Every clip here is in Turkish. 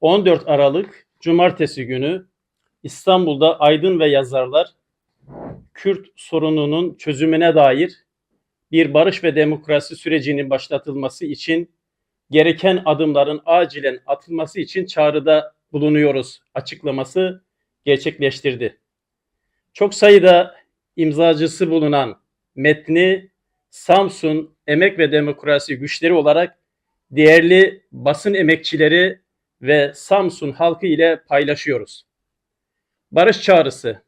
14 Aralık Cumartesi günü İstanbul'da aydın ve yazarlar Kürt sorununun çözümüne dair bir barış ve demokrasi sürecinin başlatılması için gereken adımların acilen atılması için çağrıda bulunuyoruz açıklaması gerçekleştirdi. Çok sayıda imzacısı bulunan metni Samsun Emek ve Demokrasi Güçleri olarak değerli basın emekçileri ve Samsun halkı ile paylaşıyoruz. Barış çağrısı.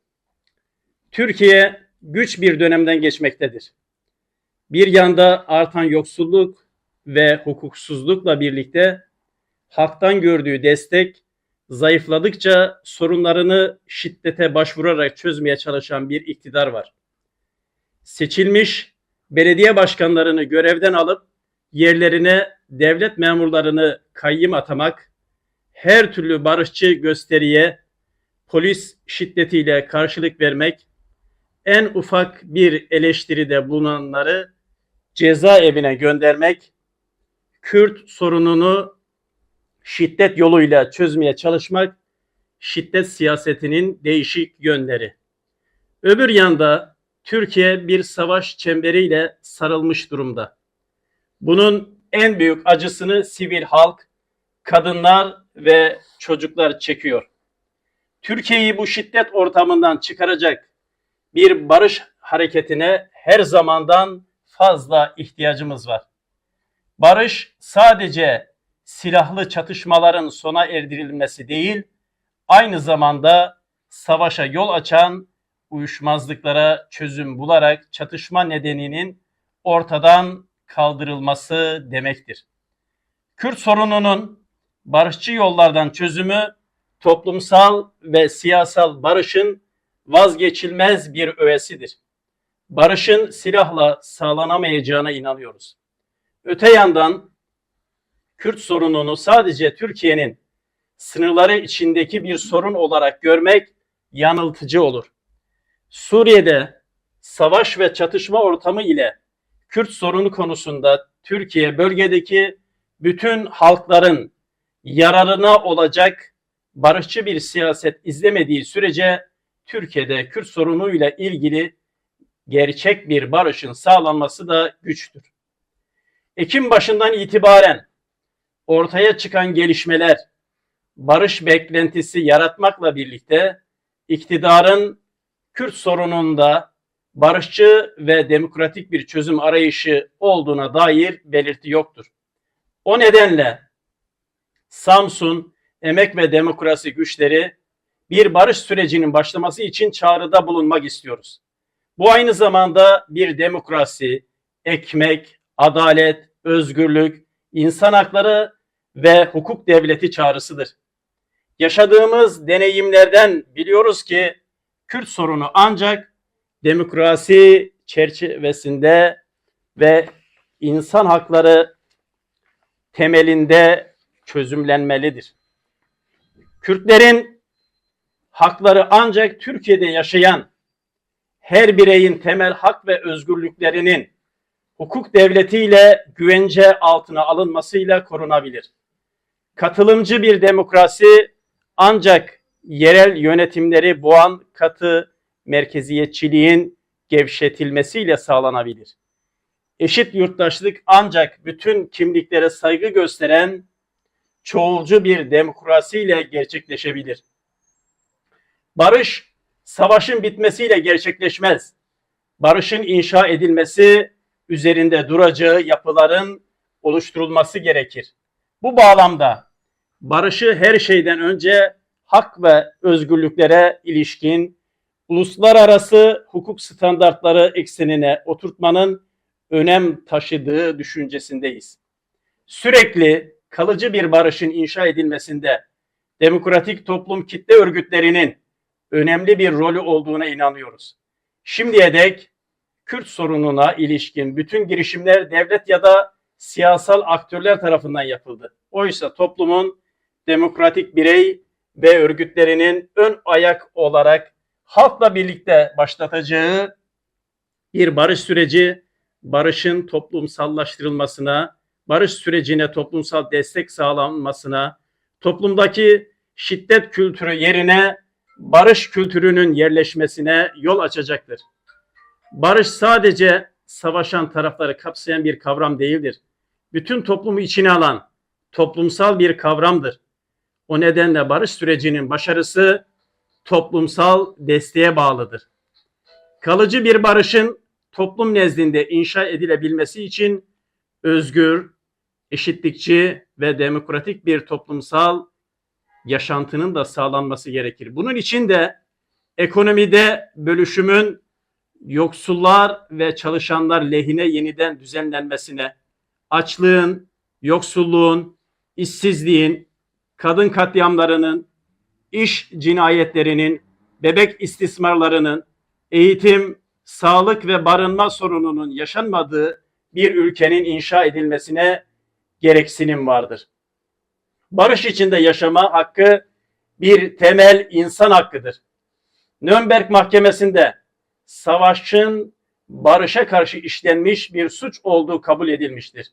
Türkiye güç bir dönemden geçmektedir. Bir yanda artan yoksulluk ve hukuksuzlukla birlikte halktan gördüğü destek zayıfladıkça sorunlarını şiddete başvurarak çözmeye çalışan bir iktidar var. Seçilmiş belediye başkanlarını görevden alıp yerlerine devlet memurlarını kayyım atamak, her türlü barışçı gösteriye polis şiddetiyle karşılık vermek, en ufak bir eleştiride bulunanları cezaevine göndermek, Kürt sorununu şiddet yoluyla çözmeye çalışmak, şiddet siyasetinin değişik yönleri. Öbür yanda Türkiye bir savaş çemberiyle sarılmış durumda. Bunun en büyük acısını sivil halk, kadınlar ve çocuklar çekiyor. Türkiye'yi bu şiddet ortamından çıkaracak bir barış hareketine her zamandan fazla ihtiyacımız var. Barış sadece silahlı çatışmaların sona erdirilmesi değil, aynı zamanda savaşa yol açan uyuşmazlıklara çözüm bularak çatışma nedeninin ortadan kaldırılması demektir. Kürt sorununun barışçı yollardan çözümü toplumsal ve siyasal barışın vazgeçilmez bir öğesidir. Barışın silahla sağlanamayacağına inanıyoruz. Öte yandan Kürt sorununu sadece Türkiye'nin sınırları içindeki bir sorun olarak görmek yanıltıcı olur. Suriye'de savaş ve çatışma ortamı ile Kürt sorunu konusunda Türkiye bölgedeki bütün halkların yararına olacak barışçı bir siyaset izlemediği sürece Türkiye'de Kürt sorunuyla ilgili gerçek bir barışın sağlanması da güçtür. Ekim başından itibaren ortaya çıkan gelişmeler barış beklentisi yaratmakla birlikte iktidarın Kürt sorununda barışçı ve demokratik bir çözüm arayışı olduğuna dair belirti yoktur. O nedenle Samsun Emek ve Demokrasi Güçleri bir barış sürecinin başlaması için çağrıda bulunmak istiyoruz. Bu aynı zamanda bir demokrasi, ekmek, adalet, özgürlük, insan hakları ve hukuk devleti çağrısıdır. Yaşadığımız deneyimlerden biliyoruz ki Kürt sorunu ancak demokrasi çerçevesinde ve insan hakları temelinde çözümlenmelidir. Kürtlerin hakları ancak Türkiye'de yaşayan her bireyin temel hak ve özgürlüklerinin hukuk devletiyle güvence altına alınmasıyla korunabilir. Katılımcı bir demokrasi ancak yerel yönetimleri boğan katı merkeziyetçiliğin gevşetilmesiyle sağlanabilir. Eşit yurttaşlık ancak bütün kimliklere saygı gösteren çoğulcu bir demokrasiyle gerçekleşebilir. Barış savaşın bitmesiyle gerçekleşmez. Barışın inşa edilmesi üzerinde duracağı yapıların oluşturulması gerekir. Bu bağlamda barışı her şeyden önce hak ve özgürlüklere ilişkin uluslararası hukuk standartları eksenine oturtmanın önem taşıdığı düşüncesindeyiz. Sürekli kalıcı bir barışın inşa edilmesinde demokratik toplum kitle örgütlerinin önemli bir rolü olduğuna inanıyoruz. Şimdiye dek Kürt sorununa ilişkin bütün girişimler devlet ya da siyasal aktörler tarafından yapıldı. Oysa toplumun demokratik birey ve örgütlerinin ön ayak olarak halkla birlikte başlatacağı bir barış süreci, barışın toplumsallaştırılmasına, barış sürecine toplumsal destek sağlanmasına, toplumdaki şiddet kültürü yerine barış kültürünün yerleşmesine yol açacaktır. Barış sadece savaşan tarafları kapsayan bir kavram değildir. Bütün toplumu içine alan toplumsal bir kavramdır. O nedenle barış sürecinin başarısı toplumsal desteğe bağlıdır. Kalıcı bir barışın toplum nezdinde inşa edilebilmesi için özgür, eşitlikçi ve demokratik bir toplumsal yaşantının da sağlanması gerekir. Bunun için de ekonomide bölüşümün yoksullar ve çalışanlar lehine yeniden düzenlenmesine, açlığın, yoksulluğun, işsizliğin, kadın katliamlarının, iş cinayetlerinin, bebek istismarlarının, eğitim, sağlık ve barınma sorununun yaşanmadığı bir ülkenin inşa edilmesine gereksinim vardır. Barış içinde yaşama hakkı bir temel insan hakkıdır. Nürnberg Mahkemesi'nde savaşın barışa karşı işlenmiş bir suç olduğu kabul edilmiştir.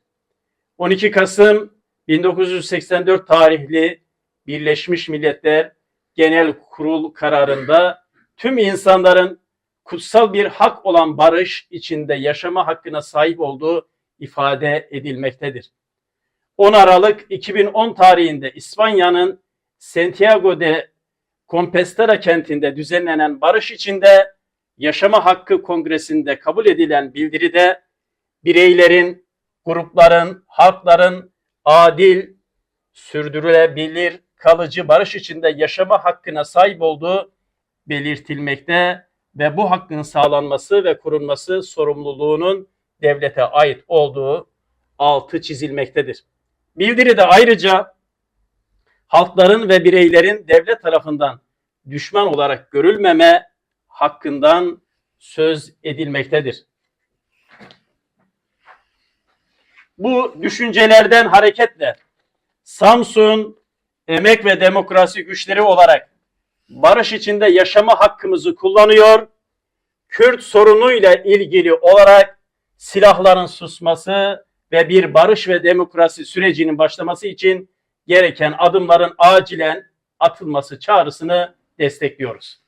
12 Kasım 1984 tarihli Birleşmiş Milletler Genel Kurul kararında tüm insanların kutsal bir hak olan barış içinde yaşama hakkına sahip olduğu ifade edilmektedir. 10 Aralık 2010 tarihinde İspanya'nın Santiago de Compostela kentinde düzenlenen barış içinde yaşama hakkı kongresinde kabul edilen bildiride bireylerin, grupların, halkların adil, sürdürülebilir, kalıcı barış içinde yaşama hakkına sahip olduğu belirtilmekte ve bu hakkın sağlanması ve korunması sorumluluğunun devlete ait olduğu altı çizilmektedir. Bildiride ayrıca halkların ve bireylerin devlet tarafından düşman olarak görülmeme hakkından söz edilmektedir. Bu düşüncelerden hareketle Samsun emek ve demokrasi güçleri olarak barış içinde yaşama hakkımızı kullanıyor. Kürt sorunuyla ilgili olarak silahların susması ve bir barış ve demokrasi sürecinin başlaması için gereken adımların acilen atılması çağrısını destekliyoruz.